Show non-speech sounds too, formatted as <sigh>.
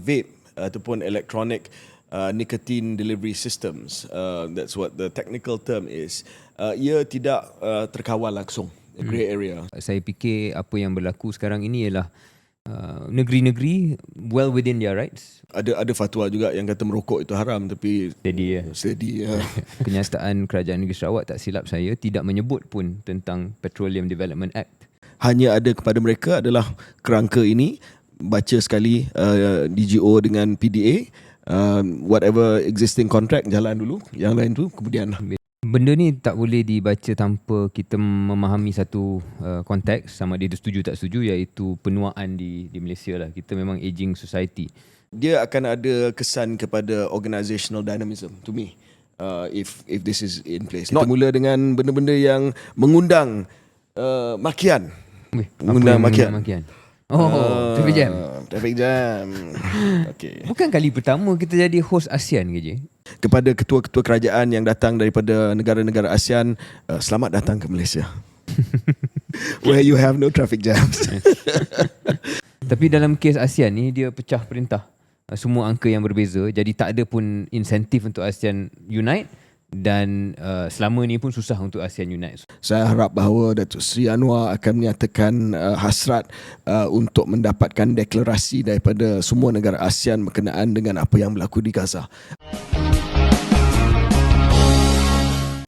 vape ataupun electronic uh, nicotine delivery systems. Uh, that's what the technical term is. Uh, ia tidak uh, terkawal langsung, a grey area. Saya fikir apa yang berlaku sekarang ini ialah uh, negeri-negeri well within their rights. Ada ada fatwa juga yang kata merokok itu haram tapi Jadi ya. steady ya. <laughs> Kenyataan Kerajaan Negeri Sarawak tak silap saya tidak menyebut pun tentang Petroleum Development Act. hanya ada kepada mereka adalah kerangka ini baca sekali uh, DGO dengan PDA uh, whatever existing contract jalan dulu yang lain tu kemudian Benda ni tak boleh dibaca tanpa kita memahami satu uh, konteks sama dia setuju tak setuju iaitu penuaan di di Malaysia lah. Kita memang aging society. dia akan ada kesan kepada organizational dynamism to me uh, if if this is in place kita mula dengan benda-benda yang mengundang uh, makian Weh, apa mengundang makian mengundang makian? Oh, uh, traffic jam. traffic jam okay Bukan kali pertama kita jadi host ASEAN ke je? kepada ketua-ketua kerajaan yang datang daripada negara-negara ASEAN uh, selamat datang ke Malaysia <laughs> where you have no traffic jams <laughs> Tapi dalam kes ASEAN ni dia pecah perintah. Uh, Semua angka yang berbeza jadi tak ada pun insentif untuk ASEAN unite dan uh, selama ni pun susah untuk ASEAN unite. Saya harap bahawa Datuk Seri Anwar akan menyatakan uh, hasrat uh, untuk mendapatkan deklarasi daripada semua negara ASEAN berkenaan dengan apa yang berlaku di Gaza.